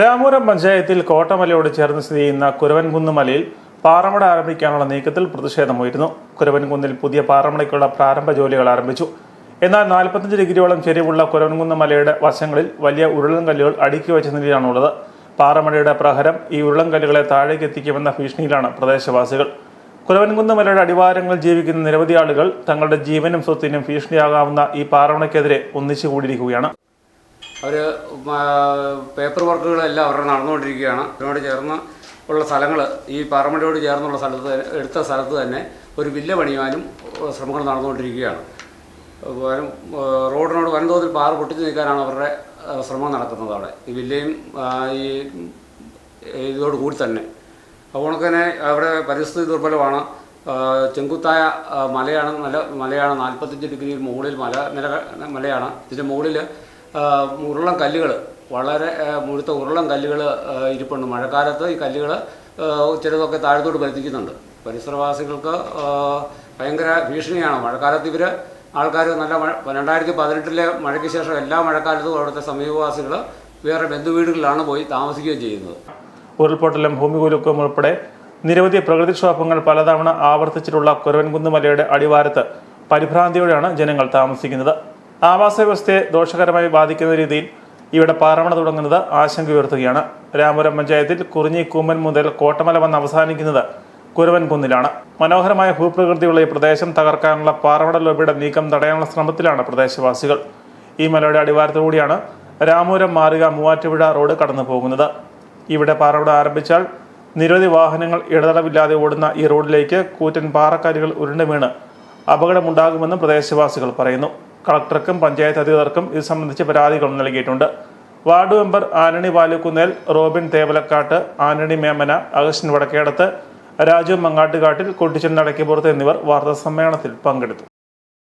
രാമപുരം പഞ്ചായത്തിൽ കോട്ടമലയോട് ചേർന്ന് സ്ഥിതി ചെയ്യുന്ന കുരവൻകുന്ന് മലയിൽ പാറമട ആരംഭിക്കാനുള്ള നീക്കത്തിൽ പ്രതിഷേധമുയരുന്നു. കുരവൻകുന്നിൽ പുതിയ പാറമടയ്ക്കുള്ള പ്രാരംഭ ജോലികൾ ആരംഭിച്ചു. എന്നാൽ നാൽപ്പത്തഞ്ച് ഡിഗ്രിയോളം ചെരിവുള്ള കുരവൻകുന്ന് മലയുടെ വശങ്ങളിൽ വലിയ ഉരുളം കല്ലുകൾ അടുക്കി വെച്ച നിലയിലാണുള്ളത്. പാറമടയുടെ പ്രഹരം ഈ ഉരുളം കല്ലുകളെ താഴേക്ക് എത്തിക്കുമെന്ന ഭീഷണിയിലാണ് പ്രദേശവാസികൾ. കുരവൻകുന്ന് മലയുടെ അടിവാരങ്ങളിൽ ജീവിക്കുന്ന നിരവധി ആളുകൾ തങ്ങളുടെ ജീവനും സ്വത്തിനും ഭീഷണിയാകാവുന്ന ഈ പാറമടയ്ക്കെതിരെ ഒന്നിച്ചു കൂടിയിരിക്കുകയാണ്. അവർ പേപ്പർ വർക്കുകളെല്ലാം അവരുടെ നടന്നുകൊണ്ടിരിക്കുകയാണ്. അതിനോട് ചേർന്ന് ഉള്ള സ്ഥലങ്ങൾ ഈ പാറമടിയോട് ചേർന്നുള്ള സ്ഥലത്ത് എടുത്ത സ്ഥലത്ത് തന്നെ ഒരു വില്ല പണിയുവാനും ശ്രമങ്ങൾ നടന്നുകൊണ്ടിരിക്കുകയാണ്. റോഡിനോട് വൻതോതിൽ പാറ പൊട്ടിച്ച് നിൽക്കാനാണ് അവരുടെ ശ്രമം നടക്കുന്നത് അവിടെ. ഈ വില്ലയും ഈ ഇതോട് കൂടി തന്നെ. അതുകൊണ്ട് തന്നെ അവിടെ പരിസ്ഥിതി ദുർബലമാണ്. ചെങ്കുത്തായ മലയാണ് നല്ല മലയാണ് നാൽപ്പത്തഞ്ച് ഡിഗ്രി മുകളിൽ മല നില മലയാണ്. ഇതിന്റെ മുകളിൽ ഉരുളൻ കല്ലുകൾ വളരെ മുഴുത്ത ഉരുളൻ കല്ലുകൾ ഇരിപ്പുണ്ട്. മഴക്കാലത്ത് ഈ കല്ലുകൾ ചിലതൊക്കെ താഴത്തോട്ട് പതിക്കുന്നുണ്ട് പരിസരവാസികൾക്ക് ഭയങ്കര ഭീഷണിയാണ്. മഴക്കാലത്ത് ഇവർ ആൾക്കാർ നല്ല മഴ രണ്ടായിരത്തി പതിനെട്ടിലെ മഴയ്ക്ക് ശേഷം എല്ലാ മഴക്കാലത്തും അവിടുത്തെ സമീപവാസികൾ വേറെ ബന്ധുവീടുകളിലാണ് പോയി താമസിക്കുകയും ചെയ്യുന്നത്. ഉരുൾപൊട്ടലും ഭൂമികുലുക്കവും ഉൾപ്പെടെ നിരവധി പ്രകൃതിക്ഷോഭങ്ങൾ പലതവണ ആവർത്തിച്ചിട്ടുള്ള കുരവൻകുന്ന് മലയുടെ അടിവാരത്ത് പരിഭ്രാന്തിയോടെയാണ് ജനങ്ങൾ താമസിക്കുന്നത്. ആവാസ വ്യവസ്ഥയെ ദോഷകരമായി ബാധിക്കുന്ന രീതിയിൽ ഇവിടെ പാറമണ തുടങ്ങുന്നത് ആശങ്ക ഉയർത്തുകയാണ്. രാമപുരം പഞ്ചായത്തിൽ കുറിഞ്ഞി കൂമൻ മുതൽ കോട്ടമല വന്ന് അവസാനിക്കുന്നത് കുരവൻകുന്നിലാണ് മനോഹരമായ ഭൂപ്രകൃതിയുള്ള ഈ പ്രദേശം തകർക്കാനുള്ള പാറമട ലോബിയുടെ നീക്കം തടയാനുള്ള ശ്രമത്തിലാണ് പ്രദേശവാസികൾ. ഈ മലയുടെ അടിവാരത്തോടുകൂടിയാണ് രാമപുരം മാറുക മൂവാറ്റുപുഴ റോഡ് കടന്നു പോകുന്നത്. ഇവിടെ പാറമട ആരംഭിച്ചാൽ നിരവധി വാഹനങ്ങൾ ഇടതടവില്ലാതെ ഓടുന്ന ഈ റോഡിലേക്ക് കൂറ്റൻ പാറക്കാരികൾ ഉരുണ്ട് വീണ് അപകടമുണ്ടാകുമെന്നും പ്രദേശവാസികൾ പറയുന്നു. കളക്ടർക്കും പഞ്ചായത്ത് അധികൃതർക്കും ഇത് സംബന്ധിച്ച് പരാതികൾ നൽകിയിട്ടുണ്ട്. വാർഡ് മെമ്പർ ആനണി വാലുക്കുന്നേൽ റോബിൻ തേവലക്കാട്ട് ആനണി മേമന അഗസ്റ്റിൻ വടക്കേടത്ത് രാജു മങ്ങാട്ടുകാട്ടിൽ കൊട്ടിച്ചൻ നടക്കിപ്പുറത്ത് എന്നിവർ വാർത്താ സമ്മേളനത്തിൽ പങ്കെടുത്തു.